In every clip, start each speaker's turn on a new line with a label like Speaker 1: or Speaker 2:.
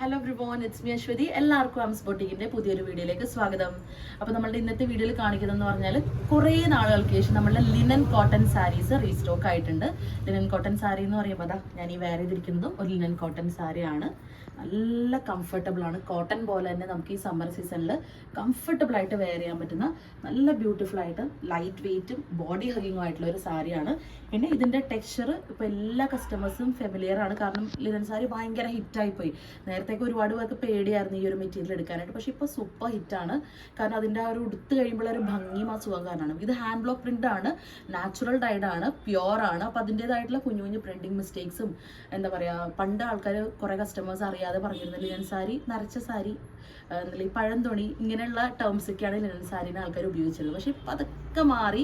Speaker 1: Hello ബ്രിവോൺ it's me Aswathy എല്ലാവർക്കും ആം ബൊട്ടിക്കിന്റെ പുതിയൊരു വീഡിയോയിലേക്ക് സ്വാഗതം. അപ്പോൾ നമ്മളുടെ ഇന്നത്തെ വീഡിയോയിൽ കാണിക്കുന്നതെന്ന് പറഞ്ഞാൽ കുറേ നാളുകൾക്ക് ശേഷം നമ്മളുടെ ലിനൻ കോട്ടൺ സാരീസ് റീസ്റ്റോക്ക് ആയിട്ടുണ്ട്. ലിനൻ കോട്ടൺ സാരി എന്ന് പറയുമ്പോൾ അതാ ഞാൻ ഈ വേറെ ചെയ്തിരിക്കുന്നതും ഒരു ലിനൻ കോട്ടൺ സാരിയാണ് നല്ല കംഫർട്ടബിൾ ആണ്. കോട്ടൺ പോലെ തന്നെ നമുക്ക് ഈ സമ്മർ സീസണിൽ കംഫർട്ടബിൾ ആയിട്ട് വെയർ ചെയ്യാൻ പറ്റുന്ന നല്ല ബ്യൂട്ടിഫുൾ ആയിട്ട് ലൈറ്റ് വെയിറ്റും ബോഡി ഹഗിങ്ങും ആയിട്ടുള്ള ഒരു സാരിയാണ് പിന്നെ ഇതിന്റെ ടെക്സ്ചർ ഇപ്പോൾ എല്ലാ കസ്റ്റമേഴ്സും ഫെമിലിയർ ആണ്. കാരണം ലിനൻ സാരി ഭയങ്കര ഹിറ്റായി പോയി. നേരത്തേക്ക് ഒരുപാട് പേർക്ക് പേടിയായിരുന്നു ഈ ഒരു മെറ്റീരിയൽ എടുക്കാനായിട്ട്. പക്ഷേ ഇപ്പോൾ സൂപ്പർ ആണ്. കാരണം അതിന്റെ ആ ഒരു ഉടുത്ത് കഴിയുമ്പോൾ ഒരു ഭംഗിയും ആ സുഖം കാരണമാണ് ഇത് ഹാൻഡ് ബ്ലോക്ക് പ്രിന്റ് ആണ്. നാച്ചുറൽ ഡൈഡ് ആണ്. പ്യുവർ ആണ്. അപ്പോൾ അതിന്റെതായിട്ടുള്ള കുഞ്ഞു കുഞ്ഞു പ്രിന്റിങ് മിസ്റ്റേക്സും എന്താ പറയുക പണ്ട് ആൾക്കാർ കുറേ കസ്റ്റമേഴ്സ് അറിയാതെ പറഞ്ഞിരുന്ന ലിനൻ സാരി നരച്ച സാരി എന്നുള്ള പഴം തുണി ഇങ്ങനെയുള്ള ടേംസ് ഒക്കെയാണ് ലിനൻ സാരീനെ ആൾക്കാർ ഉപയോഗിച്ചിരുന്നത് പക്ഷേ ഇപ്പം അതൊക്കെ മാറി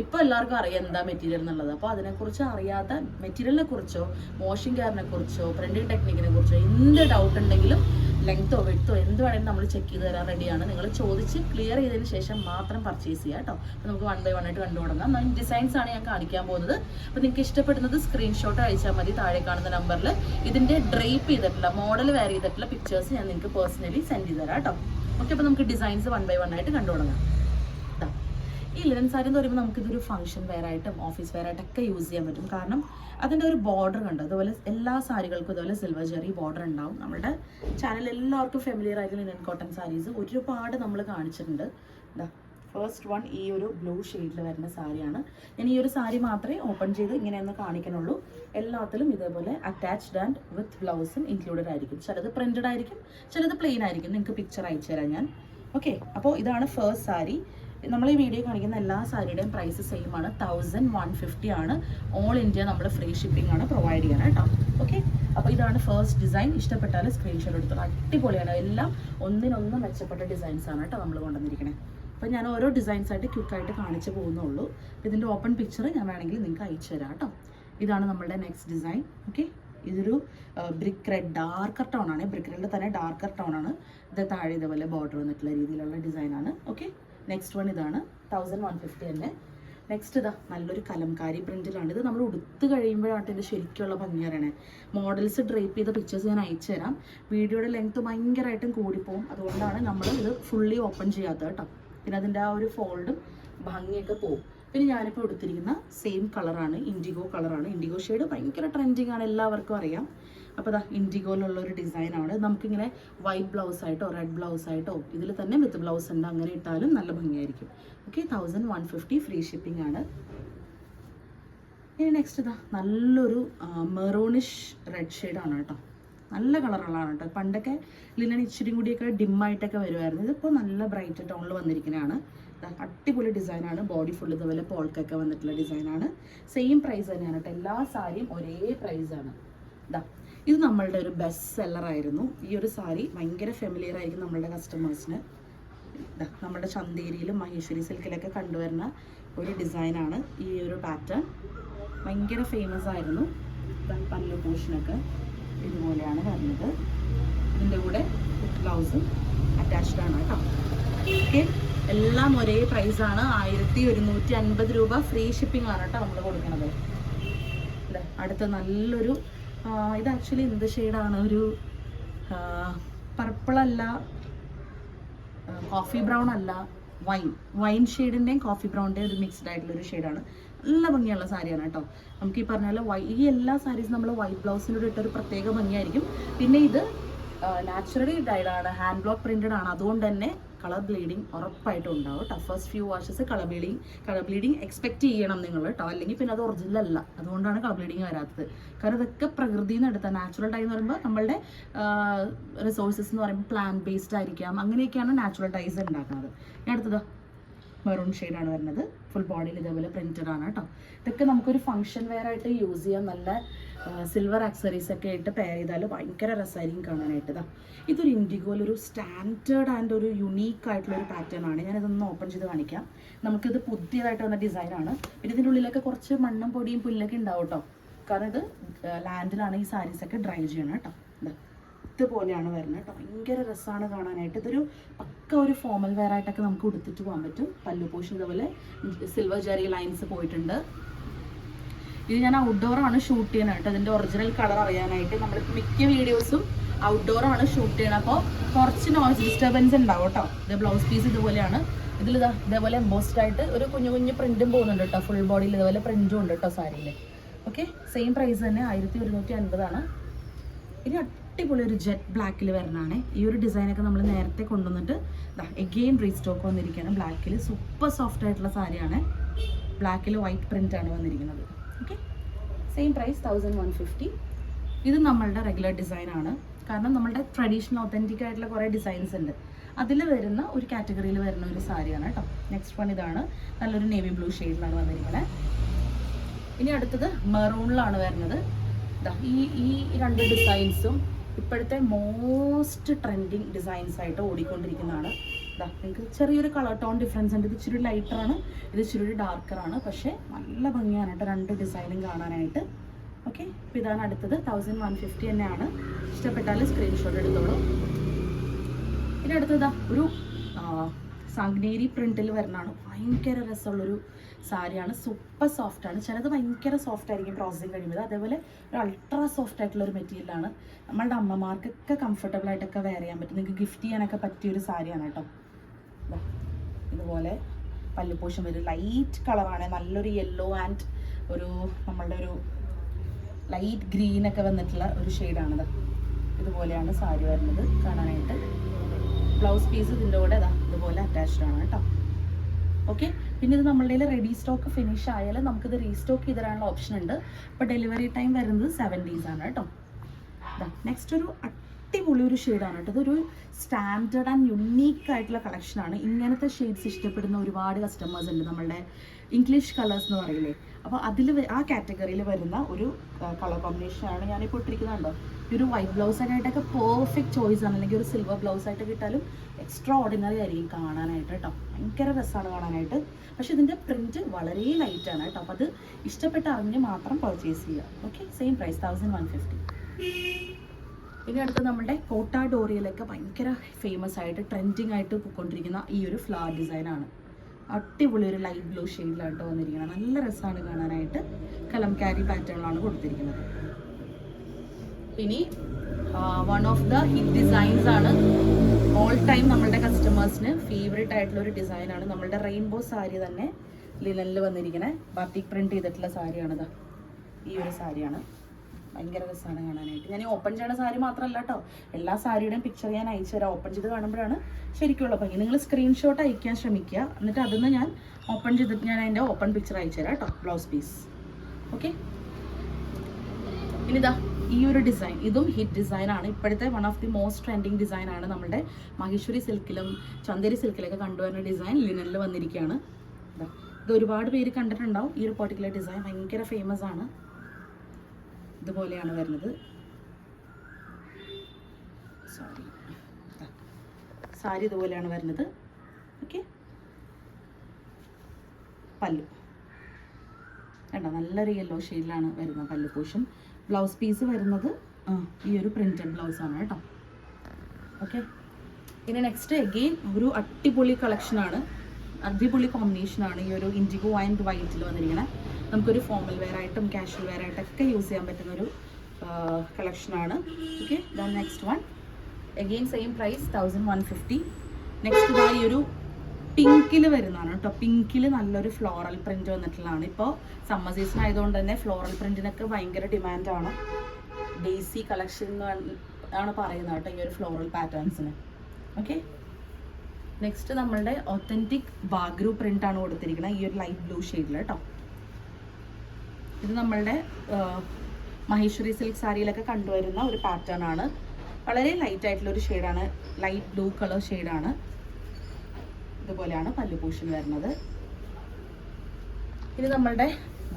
Speaker 1: ഇപ്പോൾ എല്ലാവർക്കും അറിയാം എന്താ മെറ്റീരിയൽ എന്നുള്ളത്. അപ്പോൾ അതിനെക്കുറിച്ച് അറിയാത്ത മെറ്റീരിയലിനെ കുറിച്ചോ വാഷിംഗ് കെയറിനെ കുറിച്ചോ പ്രിന്റിംഗ് ടെക്നിക്കിനെ കുറിച്ചോ എന്ത് ഡൗട്ട് ഉണ്ടെങ്കിലും ലെങ്തോ വെടുത്തോ എന്ത് വേണമെങ്കിലും നമ്മൾ ചെക്ക് ചെയ്ത് തരാൻ റെഡിയാണ് നിങ്ങൾ ചോദിച്ച് ക്ലിയർ ചെയ്തതിന് ശേഷം മാത്രം പർച്ചേസ് ചെയ്യുക കേട്ടോ അപ്പോൾ നമുക്ക് വൺ ബൈ വൺ ആയിട്ട് കണ്ടു തുടങ്ങാം ഡിസൈൻസ് ആണ് ഞാൻ കാണിക്കാൻ പോകുന്നത്. അപ്പോൾ നിങ്ങൾക്ക് ഇഷ്ടപ്പെടുന്നത് സ്ക്രീൻഷോട്ട് അയച്ചാൽ മതി താഴെ കാണുന്ന നമ്പറിൽ ഇതിന്റെ ഡ്രേപ്പ് ചെയ്തിട്ടുള്ള മോഡൽ വെയർ ചെയ്തിട്ടുള്ള പിക്ചേഴ്സ് ഞാൻ നിങ്ങൾക്ക് പേഴ്സണലി സെൻഡ് ചെയ്ത് തരാം കേട്ടോ ഓക്കെ അപ്പോൾ നമുക്ക് ഡിസൈൻസ് വൺ ബൈ വൺ ആയിട്ട് കണ്ടു തുടങ്ങാം. ഈ ലിനൻ സാരി എന്ന് പറയുമ്പോൾ നമുക്ക് ഇതൊരു ഫംഗ്ഷൻ വെയർ ആയിട്ടും ഓഫീസ് വെയർ ആയിട്ടൊക്കെ യൂസ് ചെയ്യാൻ പറ്റും. കാരണം അതിന്റെ ഒരു ബോർഡർ ഉണ്ട് അതുപോലെ എല്ലാ സാരികൾക്കും ഇതുപോലെ സിൽവർ ജെറി ബോർഡർ ഉണ്ടാവും. നമ്മുടെ ചാനൽ എല്ലാവർക്കും ഫെമിലിയർ ആയിട്ടുള്ള ലിനൻ കോട്ടൺ സാരീസ് ഒരുപാട് നമ്മൾ കാണിച്ചിട്ടുണ്ട്. ഫസ്റ്റ് വൺ ഈ ഒരു ബ്ലൂ ഷെയ്ഡിൽ വരുന്ന സാരിയാണ്. ഞാൻ ഈ ഒരു സാരി മാത്രമേ ഓപ്പൺ ചെയ്ത് ഇങ്ങനെയൊന്ന് കാണിക്കണുള്ളൂ. എല്ലാത്തിലും ഇതേപോലെ അറ്റാച്ച്ഡ് ആൻഡ് വിത്ത് ബ്ലൗസും ഇൻക്ലൂഡഡ് ആയിരിക്കും. ചിലത് പ്രിന്റഡ് ആയിരിക്കും ചിലത് പ്ലെയിൻ ആയിരിക്കും. നിങ്ങൾക്ക് പിക്ചർ അയച്ചു തരാം ഞാൻ. ഓക്കെ അപ്പോൾ ഇതാണ് ഫേസ്റ്റ് സാരി. നമ്മൾ ഈ വീഡിയോ കാണിക്കുന്ന എല്ലാ സാരിയുടെയും പ്രൈസ് സെയിം ആണ്. തൗസൻഡ് വൺ ഫിഫ്റ്റി ആണ്. ഓൾ ഇന്ത്യ നമ്മൾ ഫ്രീ ഷിപ്പിംഗ് ആണ് പ്രൊവൈഡ് ചെയ്യണം കേട്ടോ ഓക്കെ അപ്പോൾ ഇതാണ് ഫസ്റ്റ് ഡിസൈൻ ഇഷ്ടപ്പെട്ടാൽ സ്ക്രീൻഷോട്ട് എടുത്തോളൂ. അടിപൊളിയാണ്. എല്ലാം ഒന്നിനൊന്ന് മെച്ചപ്പെട്ട ഡിസൈൻസ് ആണ് കേട്ടോ നമ്മൾ കൊണ്ടുവന്നിരിക്കണേ. അപ്പോൾ ഞാൻ ഓരോ ഡിസൈൻസ് ആയിട്ട് ക്വിക്കായിട്ട് കാണിച്ചു പോകുന്നുള്ളൂ. ഇതിന്റെ ഓപ്പൺ പിക്ചർ ഞാൻ വേണമെങ്കിൽ നിങ്ങൾക്ക് അയച്ചു തരാം കേട്ടോ ഇതാണ് നമ്മളുടെ നെക്സ്റ്റ് ഡിസൈൻ ഓക്കെ ഇതൊരു ബ്രിക്ക് റെഡ് ഡാർക്കർ ടോൺ ആണ്. ബ്രിക്ക് റെഡിൽ തന്നെ ഡാർക്കർ ടോൺ ആണ്. ഇത് താഴെ ഇതേപോലെ ബോർഡർ വന്നിട്ടുള്ള രീതിയിലുള്ള ഡിസൈനാണ് ഓക്കെ നെക്സ്റ്റ് വൺ ഇതാണ്. തൗസൻഡ് വൺ ഫിഫ്റ്റി തന്നെ. നെക്സ്റ്റ് ഇതാ നല്ലൊരു കലംകാരി പ്രിന്റിലാണ് ഇത് നമ്മൾ ഉടുത്ത് കഴിയുമ്പോഴാണ് ഇതിന്റെ ശരിക്കുള്ള ഭംഗി അറിയണേ. മോഡൽസ് ഡ്രേപ്പ് ചെയ്ത പിക്ചേഴ്സ് ഞാൻ അയച്ചു തരാം. വീഡിയോയുടെ ലെങ്ത് ഭയങ്കരമായിട്ടും കൂടിപ്പോവും. അതുകൊണ്ടാണ് നമ്മൾ ഇത് ഫുള്ളി ഓപ്പൺ ചെയ്യാത്തത് കേട്ടോ. പിന്നെ അതിന്റെ ആ ഒരു ഫോൾഡും ഭംഗിയൊക്കെ പോവും. പിന്നെ ഞാനിപ്പോൾ എടുത്തിരിക്കുന്ന സെയിം കളറാണ് ഇൻഡിഗോ കളറാണ് ഇൻഡിഗോ ഷെയ്ഡ് ഭയങ്കര ട്രെൻഡിങ് ആണ് എല്ലാവർക്കും അറിയാം. അപ്പോൾ ഇതാ ഇൻഡിഗോയിലുള്ള ഒരു ഡിസൈനാണ് നമുക്കിങ്ങനെ വൈറ്റ് ബ്ലൗസ് ആയിട്ടോ റെഡ് ബ്ലൗസ് ആയിട്ടോ ഇതിൽ തന്നെ വിത്ത് ബ്ലൗസ് ഉണ്ട്. അങ്ങനെ ഇട്ടാലും നല്ല ഭംഗിയായിരിക്കും. Okay thousand one fifty free shipping ആണ്. ഇനി നെക്സ്റ്റ് ഇതാ നല്ലൊരു മെറോണിഷ് റെഡ് ഷെയ്ഡാണ് കേട്ടോ. നല്ല കളറുകളാണ് കേട്ടോ. പണ്ടൊക്കെ ലിനൻ ഇച്ചിരി കൂടിയൊക്കെ ഡിമ്മായിട്ടൊക്കെ വരുമായിരുന്നു ഇതിപ്പോൾ നല്ല ബ്രൈറ്റ് ടോണിൽ വന്നിരിക്കുന്നതാണ് അടിപൊളി ഡിസൈനാണ്. ബോഡി ഫുൾ ഇതുപോലെ പോൾക്കൊക്കെ വന്നിട്ടുള്ള ഡിസൈനാണ്. സെയിം പ്രൈസ് തന്നെയാണ് കേട്ടോ എല്ലാ സാരിയും ഒരേ പ്രൈസാണ് ഇതാ ഇത് നമ്മളുടെ ഒരു ബെസ്റ്റ് സെല്ലറായിരുന്നു ഈ ഒരു സാരി ഭയങ്കര ഫെമിലിയർ ആയിരിക്കും നമ്മളുടെ കസ്റ്റമേഴ്സിന് നമ്മുടെ ചന്തേരിയിലും മഹേശ്വരി സിൽക്കിലൊക്കെ കണ്ടുവരുന്ന ഒരു ഡിസൈനാണ് ഈ ഒരു പാറ്റേൺ ഭയങ്കര ഫേമസ് ആയിരുന്നു. പല്ലു പോർഷനൊക്കെ ഇതുപോലെയാണ് വരുന്നത്. ഇതിന്റെ കൂടെ ബ്ലൗസും അറ്റാച്ച്ഡ് ആണ് കേട്ടോ എല്ലാം ഒരേ പ്രൈസാണ് ആയിരത്തി ഒരുന്നൂറ്റി അൻപത് രൂപ ഫ്രീ ഷിപ്പിംഗ് ആണ് കേട്ടോ നമ്മൾ കൊടുക്കുന്നത് അടുത്ത നല്ലൊരു ഇത് ആക്ച്വലി എന്ത് ഷെയ്ഡാണ് ഒരു പർപ്പിൾ അല്ല കോഫി ബ്രൗൺ അല്ല വൈൻ വൈൻ ഷെയ്ഡിന്റെയും കോഫി ബ്രൗണിന്റെയും ഒരു മിക്സ്ഡ് ആയിട്ടുള്ള ഒരു ഷെയ്ഡാണ് നല്ല ഭംഗിയുള്ള സാരിയാണ് കേട്ടോ. നമുക്ക് ഈ പറഞ്ഞ പോലെ വൈ ഈ എല്ലാ സാരീസും നമ്മൾ വൈറ്റ് ബ്ലൗസിനോട് ഇട്ടൊരു പ്രത്യേക ഭംഗിയായിരിക്കും. പിന്നെ ഇത് നാച്ചുറലി ഡൈഡാണ് ഹാൻഡ് ബ്ലോക്ക് പ്രിന്റഡ് ആണ്. അതുകൊണ്ട് തന്നെ കളർ ബ്ലീഡിങ് ഉറപ്പായിട്ടും ഉണ്ടാവും കേട്ടോ. First few washes colour bleeding colour bleeding expect ചെയ്യണം നിങ്ങൾ കേട്ടോ. അല്ലെങ്കിൽ പിന്നെ അത് ഒറിജിനൽ അല്ല. അതുകൊണ്ടാണ് കളർ ബ്ലീഡിങ് വരാത്തത്. കാരണം ഇതൊക്കെ പ്രകൃതി നിന്ന് എടുത്ത നാച്ചുറൽ ഡൈ എന്ന് പറയുമ്പോൾ നമ്മളുടെ റിസോഴ്സസ് എന്ന് പറയുമ്പോൾ പ്ലാന്റ് ബേസ്ഡ് ആയിരിക്കാം. അങ്ങനെയൊക്കെയാണ് നാച്ചുറൽ ഡൈസ് ഉണ്ടാക്കുന്നത്. ഞാൻ അടുത്തത്. മെറൂൺ ഷെയ്ഡാണ് വരുന്നത്. ഫുൾ ബോഡിയിൽ ഇതേപോലെ പ്രിന്റഡ് ആണ് കേട്ടോ ഇതൊക്കെ നമുക്കൊരു ഫംഗ്ഷൻ വെയർ ആയിട്ട് യൂസ് ചെയ്യാൻ നല്ല സിൽവർ ആക്സറീസ് ഒക്കെ ആയിട്ട് പെയർ ചെയ്താൽ ഭയങ്കര രസമായിരിക്കും കാണാനായിട്ട് ഇതാ ഇതൊരു ഇൻഡിഗോയിൽ ഒരു സ്റ്റാൻഡേർഡ് ആൻഡ് ഒരു യുണീക്ക് ആയിട്ടുള്ള ഒരു പാറ്റേൺ ആണ്. ഞാനിതൊന്ന് ഓപ്പൺ ചെയ്ത് കാണിക്കാം. നമുക്കിത് പുതിയതായിട്ട് വന്ന ഡിസൈനാണ് പിന്നെ ഇതിന്റെ ഉള്ളിലൊക്കെ കുറച്ച് മണ്ണും പൊടിയും പുല്ലൊക്കെ ഉണ്ടാവും കേട്ടോ കാരണം ഇത് ലാൻഡിലാണ് ഈ സാരീസൊക്കെ ഡ്രൈ ചെയ്യണം കേട്ടോ ഇതാ ഇതുപോലെയാണ് വരുന്നത് കേട്ടോ. ഭയങ്കര രസമാണ് കാണാനായിട്ട്. ഇതൊരു പക്ക ഒരു ഫോമൽ വെയർ ആയിട്ടൊക്കെ നമുക്ക് ഉടുത്തിട്ട് പോകാൻ പറ്റും. പല്ലു പോഷൻ ഇതുപോലെ സിൽവർ ജെറി ലൈൻസ് പോയിട്ടുണ്ട്. ഇത് ഞാൻ ഔട്ട്ഡോർ ആണ് ഷൂട്ട് ചെയ്യുന്നത് കേട്ടോ. ഇതിന്റെ ഒറിജിനൽ കളർ അറിയാനായിട്ട് നമ്മൾ മിക്ക വീഡിയോസും ഔട്ട്ഡോർ ആണ് ഷൂട്ട് ചെയ്യണം അപ്പോൾ കുറച്ച് നോയ്സ് ഡിസ്റ്റർബൻസ് ഉണ്ടാവും കേട്ടോ. ഇത് ബ്ലൗസ് പീസ് ഇതുപോലെയാണ്. ഇതിൽ ഇതാ ഇതേപോലെ എംബോസ്ഡ് ആയിട്ട് ഒരു കുഞ്ഞു കുഞ്ഞു പ്രിന്റും പോകുന്നുണ്ട് കേട്ടോ. ഫുൾ ബോഡിയിൽ ഇതുപോലെ പ്രിന്റും ഉണ്ട് കേട്ടോ സാരിയിൽ ഓക്കെ സെയിം പ്രൈസ് തന്നെ ആയിരത്തി ഒരുന്നൂറ്റി അൻപതാണ്. ഇനി അടിപൊളി ഒരു ജെറ്റ് ബ്ലാക്കിൽ വരണതാണ് ഈ ഒരു ഡിസൈനൊക്കെ നമ്മൾ നേരത്തെ കൊണ്ടുവന്നിട്ട് എഗെയിൻ റീസ്റ്റോക്ക് വന്നിരിക്കുകയാണ്. ബ്ലാക്കിൽ സൂപ്പർ സോഫ്റ്റ് ആയിട്ടുള്ള സാരിയാണ്. ബ്ലാക്കിൽ വൈറ്റ് പ്രിന്റ് ആണ് വന്നിരിക്കുന്നത്. Okay same price thousand one fifty ഇത് നമ്മളുടെ റെഗുലർ ഡിസൈനാണ് കാരണം നമ്മളുടെ ട്രഡീഷണൽ ഒത്തന്റിക് ആയിട്ടുള്ള കുറേ ഡിസൈൻസ് ഉണ്ട്. അതിൽ വരുന്ന ഒരു കാറ്റഗറിയിൽ വരുന്ന ഒരു സാരിയാണ് കേട്ടോ നെക്സ്റ്റ് വൺ ഇതാണ്. നല്ലൊരു നേവി ബ്ലൂ ഷെയ്ഡിലാണ് വന്നിരിക്കുന്നത് ഇനി അടുത്തത് മെറൂണിലാണ് വരുന്നത്. ഈ ഈ രണ്ട് ഡിസൈൻസും ഇപ്പോഴത്തെ മോസ്റ്റ് ട്രെൻഡിങ് ഡിസൈൻസ് ആയിട്ട് ഓടിക്കൊണ്ടിരിക്കുന്നതാണ്. ദാ നിങ്ങൾക്ക് ചെറിയൊരു കളർ ടോൺ ഡിഫറൻസ് ഉണ്ട്. ഇത് ഇച്ചിരി ലൈറ്റർ ആണ്. ഇത് ഇച്ചിരി ഡാർക്കർ ആണ്. പക്ഷേ നല്ല ഭംഗിയാണ് കേട്ടോ രണ്ട് ഡിസൈനും കാണാനായിട്ട്. ഓക്കെ അപ്പോൾ ഇതാണ് അടുത്തത്. തൗസൻഡ് വൺ ഫിഫ്റ്റി തന്നെയാണ്. ഇഷ്ടപ്പെട്ടാൽ സ്ക്രീൻഷോട്ട് എടുത്തോളൂ. ഇനി അടുത്തതാ ഒരു സാഗ്നേരി പ്രിന്റിൽ വരുന്നതാണ്. ഭയങ്കര രസമുള്ളൊരു സാരിയാണ്. സൂപ്പർ ആണ്. ചിലത് ഭയങ്കര സോഫ്റ്റ് ആയിരിക്കും പ്രോസസ്സിങ് കഴിയുമ്പോൾ അതേപോലെ ഒരു അൾട്രാ സോഫ്റ്റ് ആയിട്ടുള്ള ഒരു മെറ്റീരിയലാണ് നമ്മളുടെ അമ്മമാർക്കൊക്കെ കംഫർട്ടബിൾ ആയിട്ടൊക്കെ വെയർ ചെയ്യാൻ പറ്റും. നിങ്ങൾക്ക് ഗിഫ്റ്റ് ചെയ്യാനൊക്കെ പറ്റിയ ഒരു സാരിയാണ് കേട്ടോ. ഇതുപോലെ പല്ലുപോഷം വരും. ലൈറ്റ് കളറാണ് നല്ലൊരു യെല്ലോ ആൻഡ് ഒരു നമ്മളുടെ ഒരു ലൈറ്റ് ഗ്രീൻ ഒക്കെ വന്നിട്ടുള്ള ഒരു ഷെയ്ഡാണിത് ഇതുപോലെയാണ് സാരി വരുന്നത്. കാണാനായിട്ട്. ബ്ലൗസ് പീസ് ഇതിന്റെ കൂടെ ഇതാ ഇതുപോലെ അറ്റാച്ച്ഡ് ആണ് കേട്ടോ. ഓക്കെ പിന്നെ ഇത് നമ്മളുടെ റെഡി സ്റ്റോക്ക് ഫിനിഷ് ആയാൽ നമുക്കിത് റീസ്റ്റോക്ക് ചെയ്ത് ഓപ്ഷൻ ഉണ്ട്. അപ്പോൾ ഡെലിവറി ടൈം വരുന്നത് സെവൻ ഡേയ്സ് ആണ് കേട്ടോ. നെക്സ്റ്റ് ഒരു അടിപൊളി ഒരു ഷെയ്ഡാണ് കേട്ടോ. ഇതൊരു സ്റ്റാൻഡേർഡ് ആൻഡ് യുണീക്ക് ആയിട്ടുള്ള കളക്ഷനാണ് ഇങ്ങനത്തെ ഷെയ്ഡ്സ് ഇഷ്ടപ്പെടുന്ന ഒരുപാട് കസ്റ്റമേഴ്സ് ഉണ്ട് നമ്മളുടെ ഇംഗ്ലീഷ് കളേഴ്സ് എന്ന് പറയില്ലേ. അപ്പോൾ അതിൽ ആ കാറ്റഗറിയിൽ വരുന്ന ഒരു കളർ കോമ്പിനേഷനാണ് ഞാനിപ്പോൾ ഇട്ടിരിക്കുന്നുണ്ടോ ഈ ഒരു വൈറ്റ് ബ്ലൗസ് ഒക്കെ ആയിട്ടൊക്കെ പെർഫെക്റ്റ് ചോയ്സ് ആണ്. അല്ലെങ്കിൽ ഒരു സിൽവർ ബ്ലൗസ് ആയിട്ട് കിട്ടാലും എക്സ്ട്രാ ഓർഡിനറി ആയിരിക്കും കാണാനായിട്ട് കേട്ടോ. ഭയങ്കര രസമാണ് കാണാനായിട്ട്. പക്ഷെ ഇതിന്റെ പ്രിന്റ് വളരെ ലൈറ്റ് ആണ് കേട്ടോ. അപ്പോൾ അത് ഇഷ്ടപ്പെട്ട അറിഞ്ഞ് മാത്രം പർച്ചേസ് ചെയ്യുക. Okay same price thousand one fifty ഇനി അടുത്ത് നമ്മുടെ കോട്ട ഡോറിയിലൊക്കെ ഭയങ്കര ഫേമസ് ആയിട്ട് ട്രെൻഡിങ് ആയിട്ട് പോയിക്കൊണ്ടിരിക്കുന്ന ഈ ഒരു ഫ്ലവർ ഡിസൈനാണ് അടിപൊളി ഒരു ലൈറ്റ് ബ്ലൂ ഷെയ്ഡിലായിട്ട് വന്നിരിക്കുന്നത്. നല്ല രസമാണ് കാണാനായിട്ട്. കലം കലംകാരി പാറ്റേണിലാണ് കൊടുത്തിരിക്കുന്നത്. ഇനി one of the hit designs ആണ് ഓൾ ടൈം നമ്മളുടെ കസ്റ്റമേഴ്സിന് ഫേവറേറ്റ് ആയിട്ടുള്ള ഒരു ഡിസൈനാണ് നമ്മളുടെ റെയിൻബോ സാരി തന്നെ ലിനലിൽ വന്നിരിക്കുന്നത് ബാത്തിക് പ്രിന്റ് ചെയ്തിട്ടുള്ള സാരിയാണിത് ഈ ഒരു സാരിയാണ് ഭയങ്കര രസമാണ് കാണാനായിട്ട്. ഞാൻ ഓപ്പൺ ചെയ്യണ സാരി മാത്രമല്ല കേട്ടോ എല്ലാ സാരിയുടെയും പിക്ചർ ഞാൻ അയച്ചു തരാം. ഓപ്പൺ ചെയ്ത് കാണുമ്പോഴാണ് ശരിക്കുള്ള ഭംഗി. നിങ്ങൾ സ്ക്രീൻഷോട്ട് അയക്കാൻ ശ്രമിക്കുക. എന്നിട്ട് അതിന്ന് ഞാൻ ഓപ്പൺ ചെയ്തിട്ട് ഞാൻ അതിന്റെ ഓപ്പൺ പിക്ചർ അയച്ചു തരാം കേട്ടോ ബ്ലൗസ് പീസ് ഓക്കെ ഇനിതാ ഈ ഒരു ഡിസൈൻ ഇതും ഹിറ്റ് ഡിസൈനാണ് ഇപ്പോഴത്തെ one of the most trending ഡിസൈനാണ് നമ്മുടെ മഹേശ്വരി സിൽക്കിലും ചന്ദേരി സിൽക്കിലൊക്കെ കണ്ടുവരുന്ന ഡിസൈൻ ലിനനിൽ വന്നിരിക്കുകയാണ്. ഇതാ ഇത് ഒരുപാട് പേര് കണ്ടിട്ടുണ്ടാവും. ഈ ഒരു പർട്ടിക്കുലർ ഡിസൈൻ ഭയങ്കര ഫേമസ് ആണ്. ഇതുപോലെയാണ് വരുന്നത്. സോറി സാരി ഇതുപോലെയാണ് വരുന്നത്. ഓക്കെ പല്ലു. കണ്ടോ? നല്ലൊരു യെല്ലോ ഷെയ്ഡിലാണ് വരുന്നത് പല്ലു പോഷൻ ബ്ലൗസ് പീസ് വരുന്നത് ഈ ഒരു പ്രിന്റഡ് ബ്ലൗസ് ആണ് കേട്ടോ. ഓക്കെ ഇനി നെക്സ്റ്റ് എഗെയിൻ ഒരു അടിപൊളി കളക്ഷനാണ് അടിപൊളി കോമ്പിനേഷനാണ് ഈ ഒരു ഇൻഡിഗോ ആൻഡ് വൈറ്റിൽ വന്നിരിക്കുന്നത് നമുക്കൊരു ഫോമൽ വെയർ ആയിട്ടും കാഷ്വൽ വെയർ ആയിട്ടൊക്കെ യൂസ് ചെയ്യാൻ പറ്റുന്ന ഒരു കളക്ഷനാണ് okay then next one again same price thousand one fifty next ഇതാ ഈ ഒരു പിങ്കിൽ വരുന്നതാണ് കേട്ടോ. പിങ്കിൽ നല്ലൊരു ഫ്ലോറൽ പ്രിന്റ് വന്നിട്ടുള്ളതാണ്. ഇപ്പോൾ സമ്മർ സീസൺ ആയതുകൊണ്ട് തന്നെ ഫ്ലോറൽ പ്രിന്റിനൊക്കെ ഭയങ്കര ഡിമാൻഡാണ് ഡേസി കളക്ഷൻ ആണ് പറയുന്നത് കേട്ടോ ഈ ഒരു ഫ്ലോറൽ പാറ്റേൺസിന് ഓക്കെ നെക്സ്റ്റ് നമ്മളുടെ ഒത്തന്റിക് ബാഗ്രൂ ആണ് കൊടുത്തിരിക്കുന്നത് ഈ ഒരു ലൈറ്റ് ബ്ലൂ ഷെയ്ഡിൽ കേട്ടോ. ഇത് നമ്മളുടെ മഹേശ്വരി സിൽക്ക് സാരിയിലൊക്കെ കണ്ടുവരുന്ന ഒരു പാറ്റേൺ ആണ്. വളരെ ലൈറ്റ് ആയിട്ടുള്ള ഒരു ഷെയ്ഡാണ് ലൈറ്റ് ബ്ലൂ കളർ ഷെയ്ഡാണ് ഇതുപോലെയാണ് പല്ലു പോഷൻ വരുന്നത്. ഇത് നമ്മളുടെ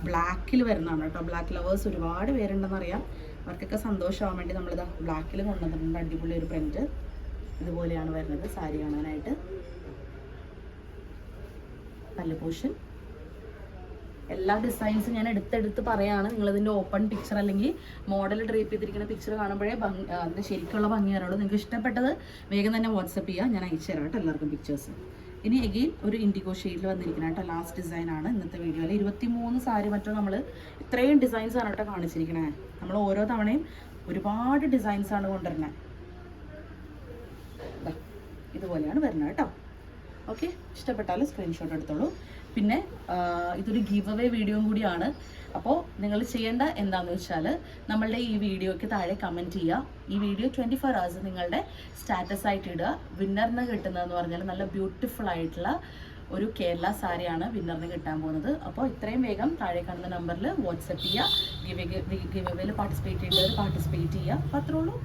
Speaker 1: ബ്ലാക്കിൽ വരുന്നതാണ് കേട്ടോ. ബ്ലാക്ക് ലവേഴ്സ് ഒരുപാട് പേരുണ്ടെന്ന് അറിയാം അവർക്കൊക്കെ സന്തോഷമാവാൻ വേണ്ടി നമ്മളിത് ബ്ലാക്കിൽ കൊണ്ടുവന്നിട്ടുണ്ട്. അടിപൊളി ഒരു പ്രിന്റ് ഇതുപോലെയാണ് വരുന്നത് സാരി കാണാനായിട്ട്. പല്ലു പോഷൻ എല്ലാ ഡിസൈൻസും ഞാൻ എടുത്തെടുത്ത് പറയാണ്. നിങ്ങളിതിന്റെ ഓപ്പൺ പിക്ചർ അല്ലെങ്കിൽ മോഡൽ ഡ്രേപ്പ് ചെയ്തിരിക്കുന്ന പിക്ചർ കാണുമ്പോഴേ ഭംഗി അതിന്റെ ശരിക്കുള്ള ഭംഗി അറിയുള്ളൂ. നിങ്ങൾക്ക് ഇഷ്ടപ്പെട്ടത് വേഗം തന്നെ വാട്സപ്പ് ചെയ്യുക. ഞാൻ അയച്ചു തരാം കേട്ടോ എല്ലാവർക്കും പിക്ചേഴ്സ് ഇനി എഗെയിൻ ഒരു ഇൻഡിഗോ ഷെയ്ഡിൽ വന്നിരിക്കുന്ന കേട്ടോ ലാസ്റ്റ് ഡിസൈൻ ആണ്. ഇന്നത്തെ വീഡിയോയിൽ ഇരുപത്തി മൂന്ന് സാരി മറ്റോ നമ്മൾ ഇത്രയും ഡിസൈൻസ് ആണ് കേട്ടോ കാണിച്ചിരിക്കണേ. നമ്മൾ ഓരോ തവണയും ഒരുപാട് ഡിസൈൻസ് ആണ് കൊണ്ടുവരുന്നത് ഇതുപോലെയാണ് വരുന്നത് കേട്ടോ. ഓക്കെ ഇഷ്ടപ്പെട്ടാൽ സ്ക്രീൻഷോട്ട് എടുത്തോളൂ. പിന്നെ ഇതൊരു ഗീവ് അവേ വീഡിയോയും കൂടിയാണ്. അപ്പോൾ നിങ്ങൾ ചെയ്യേണ്ട എന്താണെന്ന് വെച്ചാൽ നമ്മളുടെ ഈ വീഡിയോയ്ക്ക് താഴെ കമന്റ് ചെയ്യുക. ഈ വീഡിയോ ട്വന്റി ഫോർ അവേഴ്സ് നിങ്ങളുടെ സ്റ്റാറ്റസ് ആയിട്ട് ഇടുക. വിന്നറിന് കിട്ടുന്നതെന്ന് പറഞ്ഞാൽ നല്ല ബ്യൂട്ടിഫുൾ ആയിട്ടുള്ള ഒരു കേരള സാരിയാണ് വിന്നറിന് കിട്ടാൻ പോകുന്നത്. അപ്പോൾ ഇത്രയും വേഗം താഴെ കാണുന്ന നമ്പറിൽ വാട്സപ്പ് ചെയ്യുക. ഗിവ് ഗിവ് അവേയിൽ പാർട്ടിസിപ്പേറ്റ് ചെയ്യേണ്ടവർ പാർട്ടിസിപ്പേറ്റ് ചെയ്യുക. അപ്പോൾ അത്രേ ഉള്ളൂ.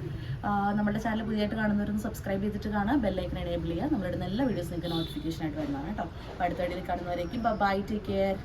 Speaker 1: നമ്മുടെ ചാനൽ പുതിയതായിട്ട് കാണുന്നവരൊന്ന് സബ്സ്ക്രൈബ് ചെയ്തിട്ട് കാണാം ബെല്ലൈക്കൻ എനേബിൾ ചെയ്യുക. നമ്മളിടുന്ന എല്ലാ വീഡിയോസ് നിങ്ങൾക്ക് നോട്ടിഫിക്കേഷൻ ആയിട്ട് വരുന്നതാണ് കേട്ടോ. അപ്പോൾ അടുത്ത വീഡിയോയിൽ കാണുന്നവരേക്കും ബൈ ടേക്ക് കെയർ